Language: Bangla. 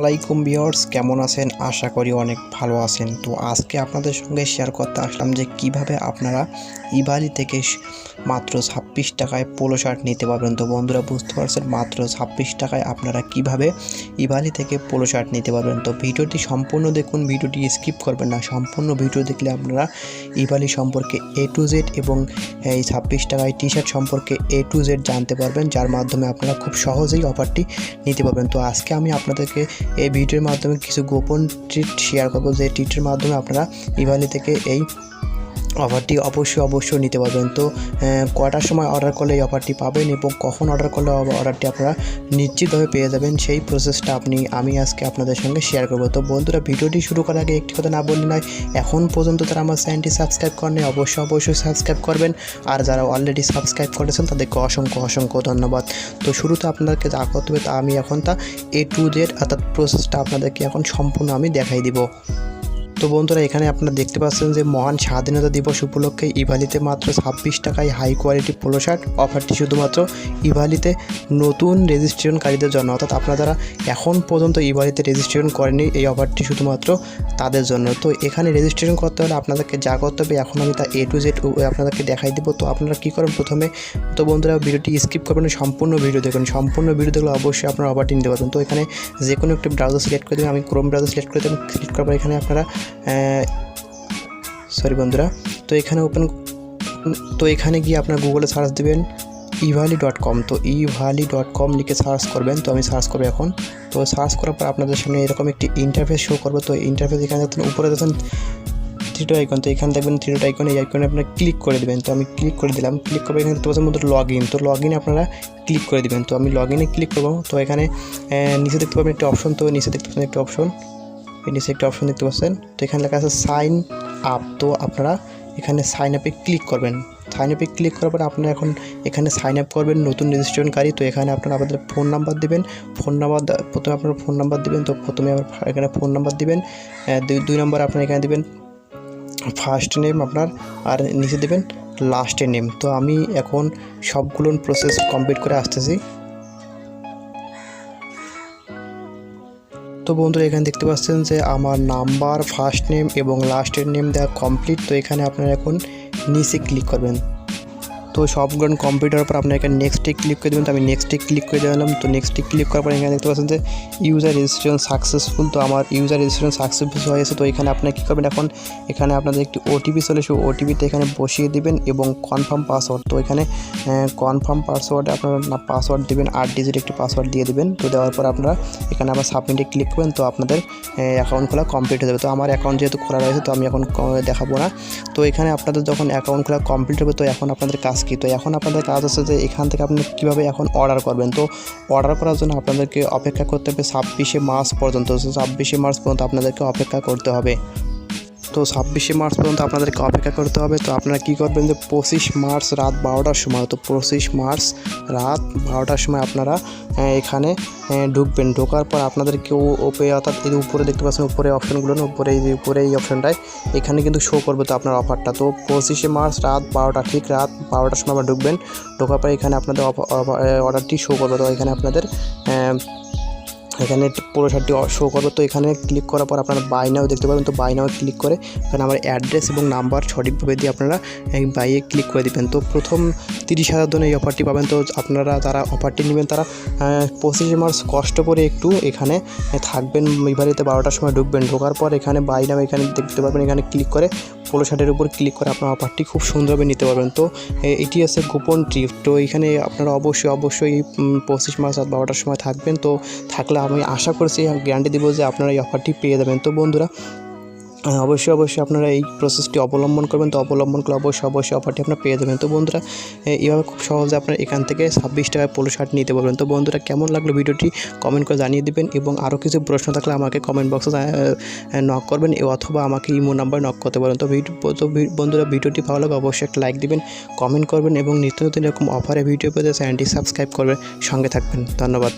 আলাইকুম ভিউয়ার্স, কেমন আছেন? আশা করি অনেক ভালো আছেন। তো আজকে আপনাদের সঙ্গে শেয়ার করতে আসলাম যে কীভাবে আপনারা ইবালি থেকে মাত্র ছাব্বিশ টাকায় পোলো শার্ট নিতে পারবেন। তো বন্ধুরা, বুঝতে পারছেন? মাত্র ছাব্বিশ টাকায় আপনারা কীভাবে ইবালি থেকে পোলো শার্ট নিতে পারবেন? তো ভিডিওটি সম্পূর্ণ দেখুন, ভিডিওটি স্কিপ করবেন না। সম্পূর্ণ ভিডিও দেখলে আপনারা ইবালি সম্পর্কে এ টু জেড এবং এই ছাব্বিশ টাকায় টি শার্ট সম্পর্কে এ টু জেড জানতে পারবেন, যার মাধ্যমে আপনারা খুব সহজেই অফারটি নিতে পারবেন। তো আজকে আমি আপনাদেরকে এই ভিডিওর মাধ্যমে কিছু গোপন ট্রিট শেয়ার করব। যে ট্রিটের মাধ্যমে আপনারা ইভালি থেকে এই অফারটি অবশ্যই অবশ্যই নিতে পারবেন। তো কটার সময় অর্ডার করলে এই অফারটি পাবেন এবং কখন অর্ডার করলে অর্ডারটি আপনারা নিশ্চিতভাবে পেয়ে যাবেন, সেই প্রসেসটা আপনি, আমি আজকে আপনাদের সঙ্গে শেয়ার করব। তো বন্ধুরা, ভিডিওটি শুরু করার আগে একটি কথা না বললে নয়, এখন পর্যন্ত তারা আমার চ্যানেলটি সাবস্ক্রাইব করেনি অবশ্যই অবশ্যই সাবস্ক্রাইব করবেন। আর যারা অলরেডি সাবস্ক্রাইব করেছেন, তাদেরকে অসংখ্য অসংখ্য ধন্যবাদ। তো শুরুতে আপনাদেরকে যা করতে হবে তা আমি এখন তা এ টু জেড অর্থাৎ প্রসেসটা আপনাদেরকে এখন সম্পূর্ণ আমি দেখাই দিব। তো বন্ধুরা, এখানে আপনারা দেখতে পাচ্ছেন যে মহান স্বাধীনতা দিবস উপলক্ষে ইভালিতে মাত্র ছাব্বিশ টাকায় হাই কোয়ালিটি পোলো শার্ট অফারটি শুধুমাত্র ইভালিতে নতুন রেজিস্ট্রেশনকারীদের জন্য। অর্থাৎ আপনারা যারা এখন পর্যন্ত ইভালিতে রেজিস্ট্রেশন করেনি এই অফারটি শুধুমাত্র তাদের জন্য। তো এখানে রেজিস্ট্রেশন করতে হলে আপনাদেরকে যা করতে হবে, এখন আমি তা এ টু জেড আপনাদেরকে দেখাই দেবো। তো আপনারা কী করেন প্রথমে, তো বন্ধুরা, ভিডিওটি স্কিপ করবেন, সম্পূর্ণ ভিডিও দেখুন সম্পূর্ণ ভিডিও দেখলে অবশ্যই আপনারা অফারটি নিতে পারবেন। তো এখানে যে কোনো একটি ব্রাউজার সিলেক্ট করে দেবেন, আমি ক্রোম ব্রাউজার সিলেক্ট করে দেবেন সিলেক্ট করার পর এখানে আপনারা সরি বন্ধুরা, তো এখানে ওপেন তো এখানে গিয়ে আপনার গুগলে সার্চ দেবেন ইভালি ডট কম তো ইভালি ডট কম লিখে সার্চ করবেন, তো আমি সার্চ করব এখন। তো সার্চ করার পর আপনাদের সামনে এরকম একটি ইন্টারফেস শো করব, তো ইন্টারফেস এখানে দেখুন, উপরে দেখুন থ্রিটো আইকন তো এখানে দেখবেন থ্রিটো আইকন এই আইকনে আপনারা ক্লিক করে দেবেন, তো আমি ক্লিক করে দিলাম ক্লিক করব এখানে পাচ্ছেন মধ্যে লগ ইন তো লগ ইনে আপনারা ক্লিক করে দিবেন, তো আমি লগ ইনে ক্লিক করব, তো এখানে নিচে দেখতে পাবেন একটি অপশন তো নিচে দেখতে পাবেন একটি অপশন এই নিচে একটা অপশন দেখতে পাচ্ছেন, তো এখানে লেখা আছে সাইন আপ তো আপনারা এখানে সাইন আপে ক্লিক করবেন। সাইন আপে ক্লিক করার পরে আপনারা এখন এখানে সাইন আপ করবেন নতুন রেজিস্ট্রেশনকারী তো এখানে আপনারা আপনাদের ফোন নাম্বার দেবেন। ফোন নাম্বার প্রথমে আপনারা ফোন নাম্বার দিবেন, তো প্রথমে এখানে ফোন নাম্বার দিবেন। দুই নম্বর আপনারা এখানে দেবেন। ফার্স্ট নেম আপনার, আর নিচে দেবেন লাস্টের নেম তো আমি এখন সবগুলো প্রসেস কমপ্লিট করে আসতেছি। তো বন্ধুরা, এখানে দেখতে পাচ্ছেন যে আমার নাম্বার ফার্স্ট নেম এবং লাস্টের নেম দেওয়া কমপ্লিট তো এখানে আপনারা এখন নিচে ক্লিক করবেন। তো সবগুলো কমপ্লিট হওয়ার পর এখানে নেক্সটে ক্লিক করে দেবেন, তো আমি নেক্সটে ক্লিক করে দিলাম। তো নেক্সটে ক্লিক করার পর এখানে দেখতে পাচ্ছেন যে ইউজার রেজিস্ট্রেশন সাকসেসফুল তো আমার ইউজার রেজিস্ট্রেশন সাকসেসফুল হয়ে গেছে। তো এখানে আপনারা কী করবেন এখন, এখানে আপনাদের একটি ওটিপি চলে এসে ওটিপিতে এখানে বসিয়ে দিবেন এবং কনফার্ম পাসওয়ার্ড তো এখানে কনফার্ম পাসওয়ার্ডে আপনারা পাসওয়ার্ড দেবেন, আট ডিজিট একটি পাসওয়ার্ড দিয়ে দেবেন। তো দেওয়ার পর আপনারা এখানে আবার সাবমিটে ক্লিক করবেন, তো আপনাদের অ্যাকাউন্ট খোলা কমপ্লিট হয়ে যাবে। তো আমার অ্যাকাউন্ট যেহেতু খোলা রয়েছে, তো আমি এখন দেখাবো না। তো এখানে আপনাদের যখন অ্যাকাউন্ট খোলা কমপ্লিট হবে, তো এখন আপনাদের কাজ কী তো এখন আপনাদের কাজ আছে যে এখান থেকে আপনি কীভাবে এখন অর্ডার করবেন? তো অর্ডার করার জন্য আপনাদেরকে অপেক্ষা করতে হবে ছাব্বিশে মার্চ পর্যন্ত। ছাব্বিশে মার্চ পর্যন্ত আপনাদেরকে অপেক্ষা করতে হবে। তো ছাব্বিশে মার্চ পর্যন্ত আপনাদেরকে অপেক্ষা করতে হবে। তো আপনারা কী করবেন যে পঁচিশ মার্চ রাত বারোটার সময়, তো পঁচিশ মার্চ রাত বারোটার সময় আপনারা এখানে ঢুকবেন। ঢোকার পর আপনাদেরকে ওপে অর্থাৎ এই উপরে দেখতে পাচ্ছেন, উপরে অপশনগুলো উপরে এই উপরে এই অপশনটায় এখানে কিন্তু শো করবে তো আপনার অফারটা তো পঁচিশে মার্চ রাত বারোটা, ঠিক রাত বারোটার সময় আবার ঢুকবেন। ঢোকার পর এখানে আপনাদের অর্ডারটি শো করবে। তো এখানে আপনাদের এখানে পুরো শার্টটি শো করবে। তো এখানে ক্লিক করার পর আপনারা বাই নাও দেখতে পাবেন তো বাই নাও ক্লিক করে এখানে আমার অ্যাড্রেস এবং নাম্বার সঠিকভাবে দিয়ে আপনারা বাইয়ে ক্লিক করে দিবেন। তো প্রথম তিরিশ হাজার জন এই অফারটি পাবেন। তো আপনারা তারা অফারটি নেবেন, তারা পঁচিশে মার্চ কষ্ট করে একটু এখানে থাকবেন। বিবাহিতে বারোটার সময় ঢুকবেন। ঢোকার পর এখানে বাই নাও এখানে দেখতে পারবেন। এখানে ক্লিক করে পোলো শার্টের উপর ক্লিক করে আপনার অফারটি খুব সুন্দরভাবে নিতে পারবেন। তো এটি আছে গোপন ট্রিপ তো, এখানে আপনারা অবশ্যই অবশ্যই পঁচিশ মার্চ রাত বারোটার সময় থাকবেন। তো, থাকলে আমি আশা করছি গ্যারান্টি দেবো যে আপনারা এই অফারটি পেয়ে যাবেন। তো, বন্ধুরা অবশ্যই অবশ্যই আপনারা এই প্রসেসটি অবলম্বন করবেন। তো অবলম্বন করলে অবশ্যই অবশ্যই অফারটি আপনারা পেয়ে যাবেন। তো বন্ধুরা এইভাবে খুব সহজে আপনারা এখান থেকে ছাব্বিশ টাকায় পোলো শার্ট নিতে পারবেন। তো বন্ধুরা, কেমন লাগল ভিডিওটি কমেন্ট করে জানিয়ে দিবেন এবং আরও কিছু প্রশ্ন থাকলে আমাকে কমেন্ট বক্সে নক করবেন অথবা আমাকে ইমো নাম্বার নক করতে পারেন। তো ভিডিও তো বন্ধুরা, ভিডিওটি ভালো লাগে অবশ্যই একটা লাইক দিবেন কমেন্ট করবেন এবং নিত্য নতুন এরকম অফারে ভিডিও পেতে চ্যানেলটি সাবস্ক্রাইব করবেন। সঙ্গে থাকবেন। ধন্যবাদ।